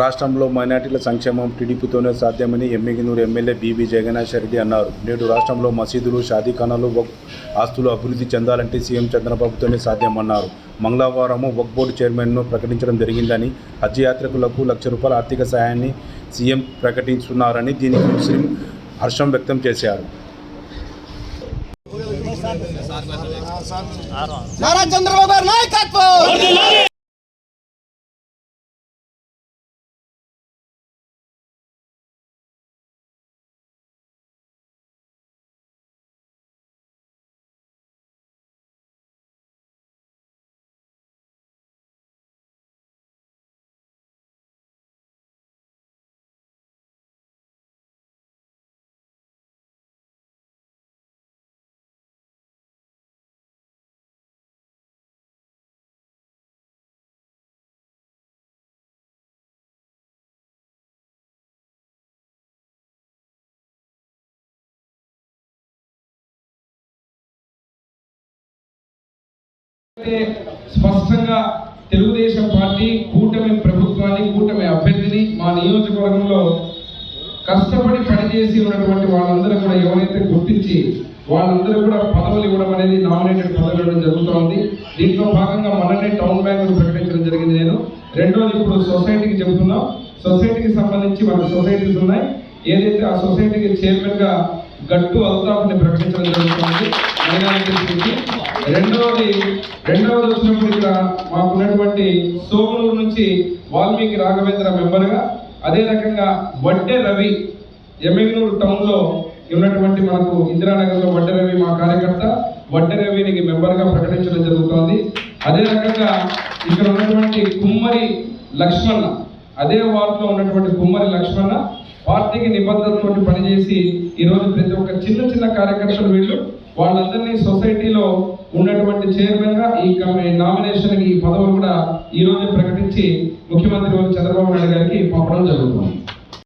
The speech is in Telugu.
రాష్ట్రంలో మైనార్టీల సంక్షేమం టీడీపీతోనే సాధ్యమని Emmiganur MLA B B Jagannath Reddy అన్నారు. నేడు రాష్ట్రంలో మసీదులు షాదీఖానాలు ఆస్తులు అభివృద్ధి చెందాలంటే సీఎం చంద్రబాబుతోనే సాధ్యమన్నారు. మంగళవారం వక్ బోర్డు చైర్మన్ను ప్రకటించడం జరిగిందని హజ్ యాత్రికులకు లక్ష రూపాయల ఆర్థిక సాయాన్ని సీఎం ప్రకటిస్తున్నారని దీనికి ముస్లిం హర్షం వ్యక్తం చేశారు. నారా చంద్రబాబు నాయకత్వం! స్పష్టంగా తెలుగుదేశం పార్టీ కూటమి ప్రభుత్వాన్ని కూటమి అభ్యర్థిని మా నియోజకవర్గంలో కష్టపడి పనిచేసి ఉన్నటువంటి వాళ్ళందరూ కూడా ఎవరైతే గుర్తించి వాళ్ళందరూ కూడా పదవులు ఇవ్వడం అనేది నామినేటెడ్ పదవులు ఇవ్వడం జరుగుతోంది. దీంట్లో భాగంగా మొన్ననే టౌన్ బ్యాంకులు ప్రకటించడం జరిగింది నేను. రెండోది ఇప్పుడు సొసైటీకి చెబుతున్నాం. సొసైటీకి సంబంధించి మన సొసైటీస్ ఉన్నాయి. ఏదైతే ఆ సొసైటీకి చైర్మన్గా గట్టు అల్తాఫ్ని ప్రకటించడం జరుగుతుంది రెండవది రెండవది వచ్చినప్పుడు ఇక్కడ మాకున్నటువంటి సోమనూరు నుంచి వాల్మీకి రాఘవేంద్ర మెంబర్గా అదే రకంగా వడ్డే రవి ఎమ్మెగనూరు టౌన్లో ఉన్నటువంటి మనకు ఇందిరానగర్లో వడ్డే రవి మా కార్యకర్త వడ్డే రవినికి మెంబర్గా ప్రకటించడం జరుగుతోంది. అదే రకంగా ఇక్కడ ఉన్నటువంటి కుమ్మరి లక్ష్మణ అదే వార్డులో ఉన్నటువంటి కుమ్మరి లక్ష్మణ పార్టీకి నిబద్ధతతో పనిచేసి ఈరోజు ప్రతి ఒక్క చిన్న చిన్న కార్యకర్తలు వీళ్ళు వాళ్ళందరినీ సొసైటీలో ఉన్నటువంటి చైర్మన్గా ఈ నామినేషన్కి ఈ పదవులు కూడా ఈరోజు ప్రకటించి ముఖ్యమంత్రి చంద్రబాబు నాయుడు గారికి పంపడం జరుగుతుంది.